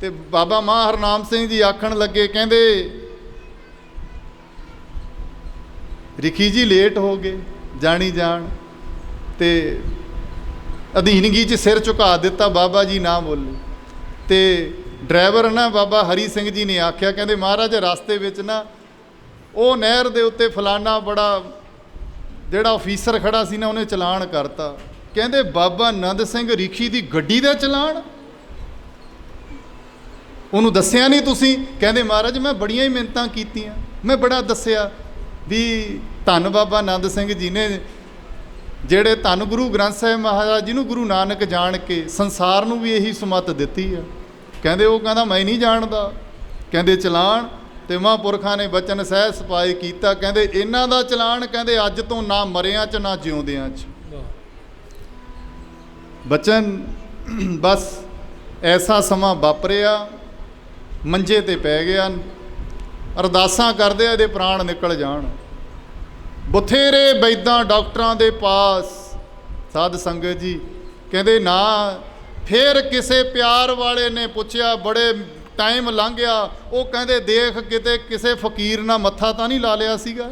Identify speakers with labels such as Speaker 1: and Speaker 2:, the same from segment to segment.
Speaker 1: ਤੇ ਬਾਬਾ ਮਾਂ ਹਰਨਾਮ ਸਿੰਘ ਜੀ ਆਖਣ ਲੱਗੇ, ਕਹਿੰਦੇ, ਰਿਖੀ ਜੀ ਲੇਟ ਹੋ ਗਏ, ਜਾਣੀ ਜਾਣ, ਤੇ ਅਧੀਨਗੀ 'ਚ ਸਿਰ ਝੁਕਾ ਦਿੱਤਾ, ਬਾਬਾ ਜੀ ਨਾ ਬੋਲੇ। ਤੇ ਡਰਾਈਵਰ ਨਾ ਬਾਬਾ ਹਰੀ ਸਿੰਘ ਜੀ ਨੇ ਆਖਿਆ, ਕਹਿੰਦੇ, ਮਹਾਰਾਜ, ਰਸਤੇ ਵਿੱਚ ਨਾ, ਉਹ ਨਹਿਰ ਦੇ ਉੱਤੇ ਫਲਾਨਾ ਬੜਾ, ਜਿਹੜਾ ਅਫੀਸਰ ਖੜਾ ਸੀ ਨਾ, ਉਹਨੇ ਚਲਾਨ ਕਰਤਾ। ਕਹਿੰਦੇ, ਬਾਬਾ ਨੰਦ ਸਿੰਘ ਰਿਖੀ ਦੀ ਗੱਡੀ ਦਾ ਚਲਾਨ? ਉਹਨੂੰ ਦੱਸਿਆ ਨਹੀਂ ਤੁਸੀਂ। ਕਹਿੰਦੇ, ਮਹਾਰਾਜ, ਮੈਂ ਬੜੀਆਂ ਹੀ ਮਿਹਨਤਾਂ ਕੀਤੀਆਂ। ਮੈਂ ਬੜਾ ਦੱਸਿਆ ਵੀ ਧੰਨ ਬਾਬਾ ਆਨੰਦ ਸਿੰਘ ਜੀ ਨੇ ਜਿਹੜੇ ਧੰਨ ਗੁਰੂ ਗ੍ਰੰਥ ਸਾਹਿਬ ਮਹਾਰਾਜ ਜੀ ਨੂੰ ਗੁਰੂ ਨਾਨਕ ਜਾਣ ਕੇ ਸੰਸਾਰ ਨੂੰ ਵੀ ਇਹੀ ਸੁਮਤ ਦਿੱਤੀ ਆ। ਕਹਿੰਦੇ, ਉਹ ਕਹਿੰਦਾ, ਮੈਂ ਨਹੀਂ ਜਾਣਦਾ। ਕਹਿੰਦੇ, ਚਲਾਨ। ਤੇ ਮਹਾਂਪੁਰਖਾਂ ਨੇ ਬਚਨ ਸਹਿ ਸਪਾਈ ਕੀਤਾ। ਕਹਿੰਦੇ, ਇਹਨਾਂ ਦਾ ਚਲਾਨ ਕਹਿੰਦੇ, ਅੱਜ ਤੋਂ ਨਾ ਮਰਿਆਂ ਚ, ਨਾ ਜਿਉਂਦਿਆਂ ਚ। ਬਚਨ ਬਸ ਐਸਾ ਸਮਾਂ ਵਾਪਰਿਆ। ਮੰਜੇ ਤੇ ਪੈ ਗਿਆ ਅਰਦਾਸਾਂ ਕਰਦੇ ਆ ਇਹਦੇ ਪ੍ਰਾਣ ਨਿਕਲ ਜਾਣ। ਬਥੇਰੇ ਬੈਦਾਂ ਡਾਕਟਰਾਂ ਦੇ ਪਾਸ। ਸਾਧ ਸੰਗਤ ਜੀ, ਕਹਿੰਦੇ ਨਾ, ਫਿਰ ਕਿਸੇ ਪਿਆਰ ਵਾਲੇ ਨੇ ਪੁੱਛਿਆ, ਬੜੇ ਟਾਈਮ ਲੰਘ ਗਿਆ ਉਹ ਕਹਿੰਦੇ, ਦੇਖ ਕਿਤੇ ਕਿਸੇ ਫਕੀਰ ਨਾਲ ਮੱਥਾ ਤਾਂ ਨਹੀਂ ਲਾ ਲਿਆ ਸੀਗਾ?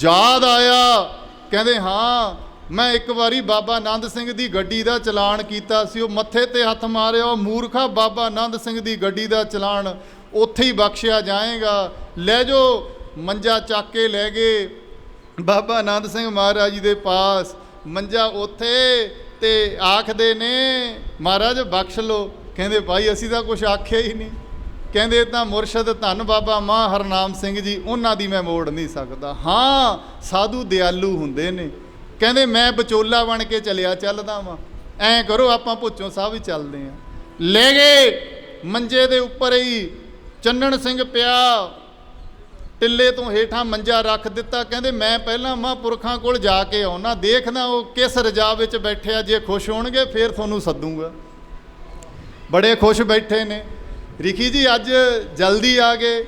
Speaker 1: ਯਾਦ ਆਇਆ, ਕਹਿੰਦੇ ਹਾਂ ਮੈਂ ਇੱਕ ਵਾਰੀ ਬਾਬਾ ਆਨੰਦ ਸਿੰਘ ਦੀ ਗੱਡੀ ਦਾ ਚਲਾਨ ਕੀਤਾ ਸੀ, ਉਹ ਮੱਥੇ ਤੇ ਹੱਥ ਮਾਰਿਆ, ਉਹ ਮੂਰਖਾ ਬਾਬਾ ਆਨੰਦ ਸਿੰਘ ਦੀ ਗੱਡੀ ਦਾ ਚਲਾਨ ਉੱਥੇ ਹੀ ਬਖਸ਼ਿਆ ਜਾਏਗਾ। ਲੈ ਜੋ, ਮੰਜਾ ਚੱਕ ਕੇ ਲੈ ਗਏ। ਬਾਬਾ ਆਨੰਦ ਸਿੰਘ ਮਹਾਰਾਜ ਜੀ ਦੇ ਪਾਸ ਮੰਜਾ ਉੱਥੇ ਤੇ ਆਖਦੇ ਨੇ, ਮਹਾਰਾਜ, ਬਖਸ਼ ਲੋ ਕਹਿੰਦੇ, ਭਾਈ, ਅਸੀਂ ਤਾਂ ਕੁਝ ਆਖਿਆ ਹੀ ਨਹੀਂ। ਕਹਿੰਦੇ, ਤਾਂ ਮੁਰਸ਼ਦ, ਧੰਨ ਬਾਬਾ ਮਾਂ ਹਰਨਾਮ ਸਿੰਘ ਜੀ, ਉਹਨਾਂ ਦੀ ਮੈਂ ਮੋੜ ਨਹੀਂ ਸਕਦਾ। ਹਾਂ, ਸਾਧੂ ਦਿਆਲੂ ਹੁੰਦੇ ਨੇ। ਕਹਿੰਦੇ ਮੈਂ ਵਿਚੋਲਾ ਬਣ ਕੇ ਚਲਿਆ, ਚੱਲਦਾ ਵਾਂ। ਐਂ ਕਰੋ, ਆਪਾਂ ਭੁੱਚੋਂ ਸਾਹਿਬ ਹੀ ਚੱਲਦੇ ਆਂ। ਲੈ ਗਏ, ਮੰਜੇ ਦੇ ਉੱਪਰ ਹੀ। ਚੰਨਣ ਸਿੰਘ ਪਿਆ। ਟਿੱਲੇ ਤੋਂ ਹੇਠਾਂ ਮੰਜਾ ਰੱਖ ਦਿੱਤਾ। ਕਹਿੰਦੇ ਮੈਂ ਪਹਿਲਾਂ ਮਹਾਂਪੁਰਖਾਂ ਕੋਲ ਜਾ ਕੇ ਆਉਣਾ। ਦੇਖਦਾ ਉਹ ਕਿਸ ਰਜਾ ਵਿੱਚ ਬੈਠੇ ਆ ਜੇ ਖੁਸ਼ ਹੋਣਗੇ, ਫੇਰ ਤੁਹਾਨੂੰ ਸੱਦੂਗਾ। ਬੜੇ ਖੁਸ਼ ਬੈਠੇ ਨੇ। ਰਿਖੀ ਜੀ, ਅੱਜ ਜਲਦੀ ਆ ਗਏ।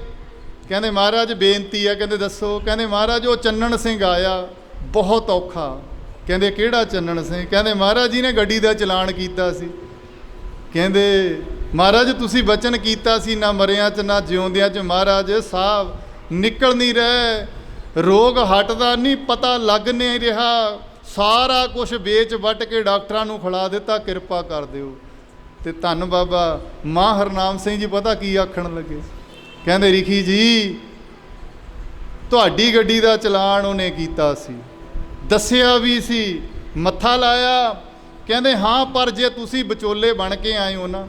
Speaker 1: ਕਹਿੰਦੇ ਮਹਾਰਾਜ, ਬੇਨਤੀ ਆ। ਕਹਿੰਦੇ ਦੱਸੋ। ਕਹਿੰਦੇ ਮਹਾਰਾਜ, ਉਹ ਚੰਨਣ ਸਿੰਘ ਆਇਆ। ਬਹੁਤ ਔਖਾ। ਕਹਿੰਦੇ, ਕਿਹੜਾ ਚੰਨਣ ਸਿੰਘ ਕਹਿੰਦੇ, ਮਹਾਰਾਜ ਜੀ ਨੇ ਗੱਡੀ ਦਾ ਚਲਾਨ ਕੀਤਾ ਸੀ। ਕਹਿੰਦੇ, ਮਹਾਰਾਜ, ਤੁਸੀਂ ਬਚਨ ਕੀਤਾ ਸੀ, ਨਾ ਮਰਿਆਂ ਚ, ਨਾ ਜਿਉਂਦਿਆਂ ਚ। ਮਹਾਰਾਜ ਸਾਹਿਬ ਨਿਕਲ ਨਹੀਂ ਰਹੇ। ਰੋਗ ਹਟਦਾ ਨਹੀਂ, ਪਤਾ ਲੱਗ ਨਹੀਂ ਰਿਹਾ। ਸਾਰਾ ਕੁਝ ਵੇਚ ਵੱਟ ਕੇ ਡਾਕਟਰਾਂ ਨੂੰ ਖਿਲਾ ਦਿੱਤਾ। ਕਿਰਪਾ ਕਰ ਦਿਓ। ਤੇ ਧੰਨ ਬਾਬਾ, ਮਾਂ ਹਰਨਾਮ ਸਿੰਘ ਜੀ ਪਤਾ ਕੀ ਆਖਣ ਲੱਗੇ? ਕਹਿੰਦੇ, ਰਿਖੀ ਜੀ, ਤੁਹਾਡੀ ਗੱਡੀ ਦਾ ਚਲਾਨ ਉਹਨੇ ਕੀਤਾ ਸੀ। ਦੱਸਿਆ ਵੀ ਸੀ ਮੱਥਾ ਲਾਇਆ ਕਹਿੰਦੇ ਹਾਂ ਪਰ ਜੇ ਤੁਸੀਂ ਵਿਚੋਲੇ ਬਣ ਕੇ ਆਏ ਹੋ ਨਾ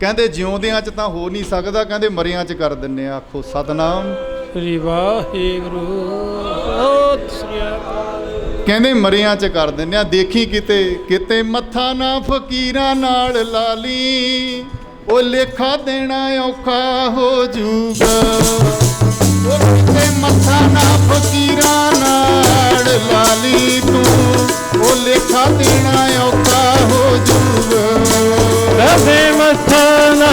Speaker 1: ਕਹਿੰਦੇ ਜਿਉਂਦਿਆਂ ਚ ਤਾਂ ਹੋ ਨਹੀਂ ਸਕਦਾ ਕਹਿੰਦੇ ਮਰਿਆਂ ਚ ਕਰ ਦਿੰਨੇ ਆ। ਆਖੋ ਸਤਨਾਮ।
Speaker 2: ਸ੍ਰੀ ਵਾਹਿਗੁਰੂ। ਸ੍ਰੀ
Speaker 1: ਕਹਿੰਦੇ ਮਰਿਆਂ ਚ ਕਰ ਦਿੰਨੇ ਆ। ਦੇਖੀ ਕਿਤੇ ਕਿਤੇ ਮੱਥਾ ਨਾ ਫਕੀਰਾਂ ਨਾਲ ਲਾਲੀ ਉਹ ਲੇਖਾ ਦੇਣਾ ਔਖਾ ਹੋ ਜੂਗਾ। ਉਹ ਮੱਥਾ ਨਾ ਫਕੀਰਾਂ ਨਾਲ ਲਾਲੀ ਤੂੰ। ਉਹ ਲੇਖਾ ਦੇਣਾ ਔਖਾ ਹੋ ਜੂਗਾ।
Speaker 2: ਕਦੇ ਮੱਥਾ ਨਾ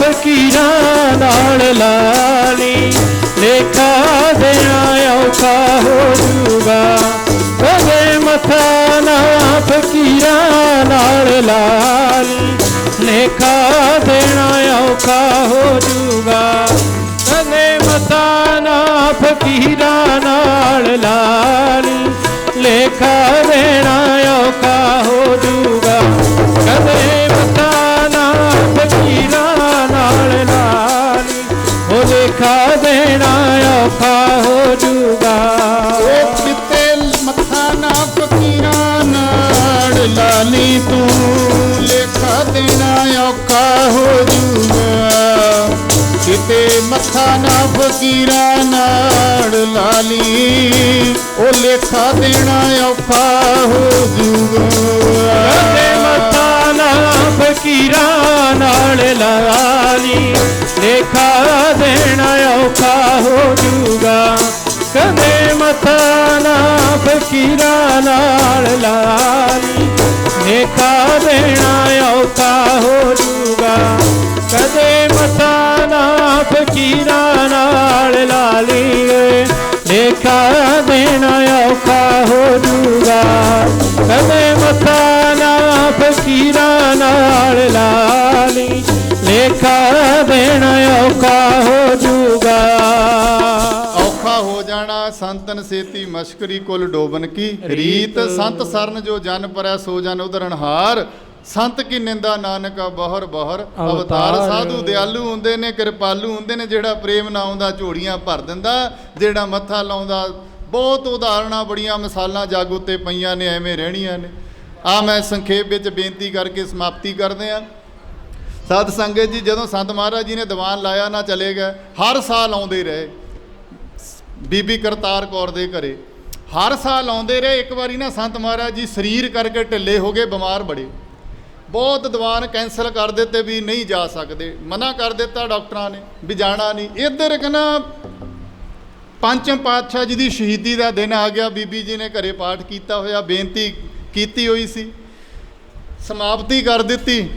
Speaker 2: ਫਕੀਰਾਂ ਨਾਲ ਲਾਲੀ ਹੋ ਜੂਗਾ। ਉਹ
Speaker 1: ਕਿਤੇ ਮੱਥਾ ਨਾ ਫਕੀਰਾਂ ਨਾਲ ਲਾਲੀ ਤੂੰ ਲੇਖਾ ਦੇਣਾ ਔਖਾ ਹੋ ਜੂਗਾ। ਕਿਤੇ ਮੱਥਾ ਨਾ ਫਕੀਰਾਂ ਨਾਲ ਲਾਲੀ ਉਹ ਲੇਖਾ ਦੇਣਾ ਔਖਾ ਹੋ ਜੂਗਾ।
Speaker 2: ਕਦੇ ਮੱਥਾ ਨਾ ਫਕੀਰਾਂ ਨਾਲ ਲਾਲੀ ਲੇਖਾ ਦੇਣਾ ਔਖਾ ਹੋ ਜੂਗਾ। ਕਦੇ ਮੱਥਾ ਨਾ ਫਕੀਰਾਂ ਨਾਲ ਲਾਲੀ। ਲੇਖਾ ਦੇਣਾ ਔਖਾ ਹੋ ਜੂਗਾ। ਕਦੇ ਮੱਥਾ ਨਾ ਫਕੀਰਾਂ ਨਾਲ ਲਾਲੀ ਲੇਖਾ ਦੇਣਾ ਔਖਾ ਹੋ ਜੂਗਾ। ਕਦੇ ਮੱਥਾ ਨਾ ਫਕੀਰਾਂ ਨਾਲ ਲਾਲੀ। ਲੇਖਾ ਦੇਣਾ ਔਕਾ ਹੋ ਜੂਗਾ।
Speaker 1: ਜਾਣਾ ਸੰਤਨ ਸੇਤੀ ਮਸ਼ਕਰੀ ਕੁਲ ਡੋਬਨ ਕੀ? ਰੀਤ ਸੰਤ ਸਰਨ ਜੋ ਜਨ ਪਰੈ ਸੋ ਜਨ ਉਦਰਨਹਾਰ ਸੰਤ ਕੀ ਨਿੰਦਾ ਨਾਨਕਾ ਬਹਰ ਬਹਰ। ਅਵਤਾਰ। ਸਾਧੂ ਦਿਆਲੂ ਹੁੰਦੇ ਨੇ ਕਿਰਪਾਲੂ ਹੁੰਦੇ ਨੇ ਜਿਹੜਾ ਪ੍ਰੇਮ ਨਾ ਆਉਂਦਾ ਝੋੜੀਆਂ ਭਰ ਦਿੰਦਾ ਜਿਹੜਾ ਮੱਥਾ ਲਾਉਂਦਾ। ਬਹੁਤ ਉਦਾਹਰਣਾਂ ਬੜੀਆਂ ਮਿਸਾਲਾਂ ਜਾਗੋ ਤੇ ਪਈਆਂ ਨੇ ਐਵੇਂ ਰਹਿਣੀਆਂ ਨੇ। ਆ ਮੈਂ ਸੰਖੇਪ ਵਿੱਚ ਬੇਨਤੀ ਕਰਕੇ ਸਮਾਪਤੀ ਕਰਦੇ ਆ। ਸਾਧ ਸੰਗਤ ਜੀ ਜਦੋਂ ਸੰਤ ਮਹਾਰਾਜ ਜੀ ਨੇ ਦੀਵਾਨ ਲਾਇਆ ਨਾ ਚਲੇ ਗਏ। ਹਰ ਸਾਲ ਆਉਂਦੇ ਰਹੇ। ਬੀਬੀ ਕਰਤਾਰ ਕੌਰ ਦੇ ਘਰੇ। ਹਰ ਸਾਲ ਆਉਂਦੇ ਰਹੇ, ਇੱਕ ਵਾਰੀ ਨਾ ਸੰਤ ਮਹਾਰਾਜ ਜੀ ਸਰੀਰ ਕਰਕੇ ਢਿੱਲੇ ਹੋ ਗਏ, ਬਿਮਾਰ ਬੜੇ। ਬਹੁਤ ਦੀਵਾਨ ਕੈਂਸਲ ਕਰ ਦਿੱਤੇ ਵੀ ਨਹੀਂ ਜਾ ਸਕਦੇ। ਮਨਾ ਕਰ ਦਿੱਤਾ ਡਾਕਟਰਾਂ ਨੇ ਵੀ ਜਾਣਾ ਨਹੀਂ। ਇੱਧਰ ਕਹਿੰਦਾ ਪੰਚਮ ਪਾਤਸ਼ਾਹ ਜੀ ਦੀ ਸ਼ਹੀਦੀ ਦਾ ਦਿਨ ਆ ਗਿਆ। ਬੀਬੀ ਜੀ ਨੇ ਘਰੇ ਪਾਠ ਕੀਤਾ ਹੋਇਆ, ਬੇਨਤੀ ਕੀਤੀ ਹੋਈ ਸੀ। ਸਮਾਪਤੀ ਕਰ ਦਿੱਤੀ।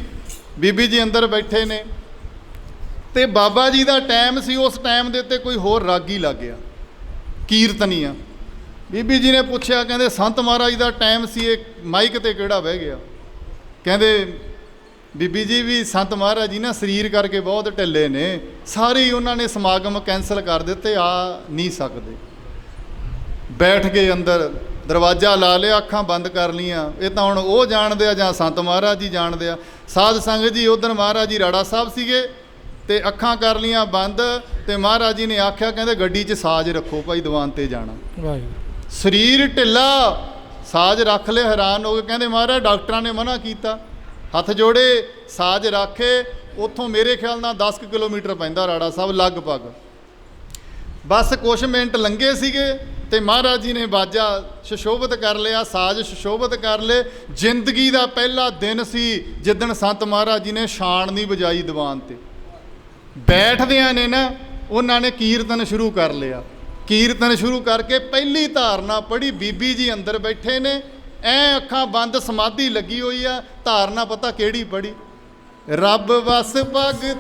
Speaker 1: ਬੀਬੀ ਜੀ ਅੰਦਰ ਬੈਠੇ ਨੇ। ਤੇ ਬਾਬਾ ਜੀ ਦਾ ਟਾਈਮ ਸੀ, ਉਸ ਟਾਈਮ ਦੇ ਉੱਤੇ ਕੋਈ ਹੋਰ ਰਾਗੀ ਲੱਗ ਗਿਆ। ਕੀਰਤਨੀ ਆ। ਬੀਬੀ ਜੀ ਨੇ ਪੁੱਛਿਆ, ਕਹਿੰਦੇ ਸੰਤ ਮਹਾਰਾਜ ਦਾ ਟਾਈਮ ਸੀ, ਇਹ ਮਾਈਕ ਤੇ ਕਿਹੜਾ ਬਹਿ ਗਿਆ? ਕਹਿੰਦੇ, ਬੀਬੀ ਜੀ ਵੀ ਸੰਤ ਮਹਾਰਾਜ ਜੀ ਨਾ ਸਰੀਰ ਕਰਕੇ ਬਹੁਤ ਢਿੱਲੇ ਨੇ, ਸਾਰੇ ਹੀ ਉਹਨਾਂ ਨੇ ਸਮਾਗਮ ਕੈਂਸਲ ਕਰ ਦਿੱਤੇ, ਆ ਨਹੀਂ ਸਕਦੇ। ਬੈਠ ਕੇ ਅੰਦਰ ਦਰਵਾਜ਼ਾ ਲਾ ਲਿਆ, ਅੱਖਾਂ ਬੰਦ ਕਰ ਲੀਆਂ ਇਹ ਤਾਂ ਹੁਣ ਉਹ ਜਾਣਦੇ ਆ ਜਾਂ ਸੰਤ ਮਹਾਰਾਜ ਜੀ ਜਾਣਦੇ ਆ। ਸਾਧ ਸੰਗਤ ਜੀ, ਉਧਰ ਮਹਾਰਾਜ ਜੀ ਰਾੜਾ ਸਾਹਿਬ ਸੀਗੇ ਤੇ ਅੱਖਾਂ ਕਰ ਲੀਆਂ ਬੰਦ ਤੇ ਮਹਾਰਾਜ ਜੀ ਨੇ ਆਖਿਆ ਕਹਿੰਦੇ ਗੱਡੀ 'ਚ ਸਾਜ਼ ਰੱਖੋ ਭਾਈ ਦੀਵਾਨ ਤੇ ਜਾਣਾ।
Speaker 2: ਵਾਹਿਗੁਰੂ।
Speaker 1: ਸਰੀਰ ਢਿੱਲਾ ਸਾਜ਼ ਰੱਖ ਲੈ ਹੈਰਾਨ ਹੋ ਗਏ। ਕਹਿੰਦੇ ਮਹਾਰਾਜ ਡਾਕਟਰਾਂ ਨੇ ਮਨਾ ਕੀਤਾ। ਹੱਥ ਜੋੜੇ ਸਾਜ਼ ਰੱਖੇ ਉੱਥੋਂ ਮੇਰੇ ਖਿਆਲ ਨਾਲ 10 ਕੁ ਕਿਲੋਮੀਟਰ ਪੈਂਦਾ ਰਾੜਾ ਸਾਹਿਬ ਲਗਭਗ। ਬਸ ਕੁਛ ਮਿੰਟ ਲੰਘੇ ਸੀਗੇ ਤੇ ਮਹਾਰਾਜ ਜੀ ਨੇ ਬਾਜਾ ਸ਼ਸ਼ੋਭਤ ਕਰ ਲਿਆ ਸਾਜ਼ ਸ਼ਸ਼ੋਭਤ ਕਰ ਲਏ। ਜ਼ਿੰਦਗੀ ਦਾ ਪਹਿਲਾ ਦਿਨ ਸੀ ਜਿੱਦਣ ਸੰਤ ਮਹਾਰਾਜ ਜੀ ਨੇ ਸ਼ਾਨ ਨਹੀਂ ਵਜਾਈ ਦੀਵਾਨ ਤੇ। ਬੈਠਦਿਆਂ ਨੇ ਨਾ ਉਹਨਾਂ ਨੇ ਕੀਰਤਨ ਸ਼ੁਰੂ ਕਰ ਲਿਆ। ਕੀਰਤਨ ਸ਼ੁਰੂ ਕਰਕੇ ਪਹਿਲੀ ਧਾਰਨਾ ਪੜ੍ਹੀ, ਬੀਬੀ ਜੀ ਅੰਦਰ ਬੈਠੇ ਨੇ। ਐ ਅੱਖਾਂ ਬੰਦ ਸਮਾਧੀ ਲੱਗੀ ਹੋਈ ਆ। ਧਾਰਨਾ ਪਤਾ ਕਿਹੜੀ ਪੜ੍ਹੀ? ਰੱਬ ਵਸ ਭਗਤ